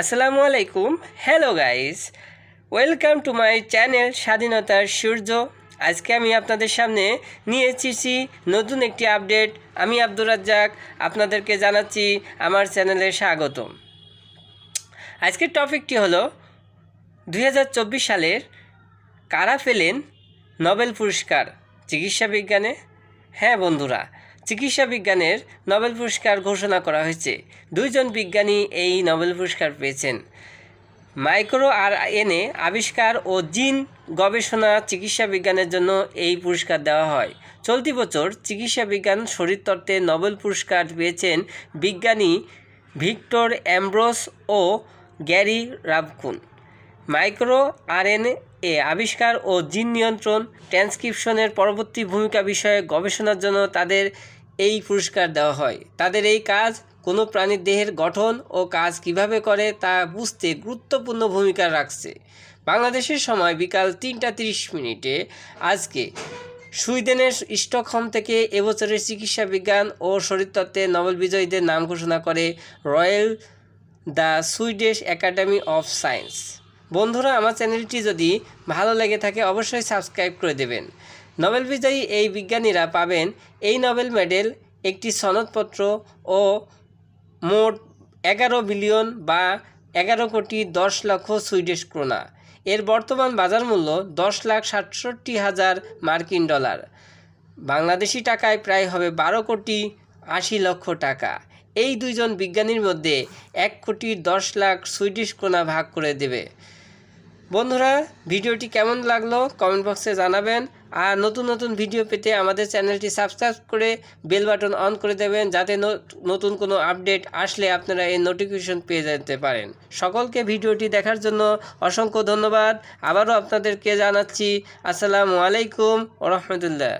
আসসালামু আলাইকুম। Hello guys welcome to my channel স্বাধীনতার সূর্য। আজকে আমি আপনাদের সামনে নিয়ে এসেছি নতুন একটি আপডেট আমি আব্দুর রাজ্জাক, আপনাদেরকে জানাচ্ছি আমার চ্যানেলে স্বাগতম। আজকের টপিকটি হলো দু হাজার চব্বিশ সালের কারা পেলেন নোবেল পুরস্কার? চিকিৎসা বিজ্ঞানে? হ্যাঁ বন্ধুরা চিকিৎসা বিজ্ঞানের নোবেল পুরস্কার ঘোষণা করা হয়েছে। দুইজন বিজ্ঞানী এই নোবেল পুরস্কার পেয়েছেন। মাইক্রো আর এনে আবিষ্কার ও জিন গবেষণা চিকিৎসা বিজ্ঞানের জন্য এই পুরস্কার দেওয়া হয়। চলতি বছর চিকিৎসা বিজ্ঞান শরীরতত্ত্বে নোবেল পুরস্কার পেয়েছেন বিজ্ঞানী ভিক্টর অ্যাম্ব্রোস ও গ্যারি রাবকুন। মাইক্রো আরএনএ এ আবিষ্কার ও জিন নিয়ন্ত্রণ, ট্রান্সক্রিপশনের পরবর্তী ভূমিকা বিষয়ে গবেষণার জন্য তাদের এই পুরস্কার দেওয়া হয়। তাদের এই কাজ কোনো প্রাণীর দেহের গঠন ও কাজ কীভাবে করে তা বুঝতে গুরুত্বপূর্ণ ভূমিকা রাখছে। বাংলাদেশের সময় বিকাল তিনটা তিরিশ মিনিটে আজকে সুইডেনের স্টকহোম থেকে এবছরের চিকিৎসা বিজ্ঞান ও শরীরতত্ত্বে নোবেল বিজয়ীদের নাম ঘোষণা করে royal the Swedish academy of science. বন্ধুরা, আমার চ্যানেলটি যদি ভালো লেগে থাকে, অবশ্যই সাবস্ক্রাইব করে দেবেন। নোবেল বিজয়ী এই বিজ্ঞানীরা পাবেন এই নোবেল মেডেল, একটি সনদপত্র ও মোট এগারো বিলিয়ন বা এগারো কোটি দশ লক্ষ সুইডিশ ক্রোনা। এর বর্তমান বাজার মূল্য দশ লাখ সাতষট্টি হাজার মার্কিন ডলার। বাংলাদেশি টাকায় প্রায় হবে বারো কোটি আশি লক্ষ টাকা। এই দুইজন বিজ্ঞানীর মধ্যে এক কোটি দশ লাখ সুইডিশ ক্রোনা ভাগ করে দেবে। বন্ধুরা, ভিডিওটি কেমন লাগল কমেন্ট বক্সে জানাবেন। আর নতুন নতুন ভিডিও পেতে আমাদের চ্যানেলটি সাবস্ক্রাইব করে বেল বাটন অন করে দেবেন, যাতে নতুন কোনো আপডেট আসলে আপনারা এই নোটিফিকেশন পেয়ে যেতে পারেন। সকলকে ভিডিওটি দেখার জন্য অসংখ্য ধন্যবাদ। আবারও আপনাদেরকে জানাচ্ছি, আসসালামু আলাইকুম রহমতুল্লাহ।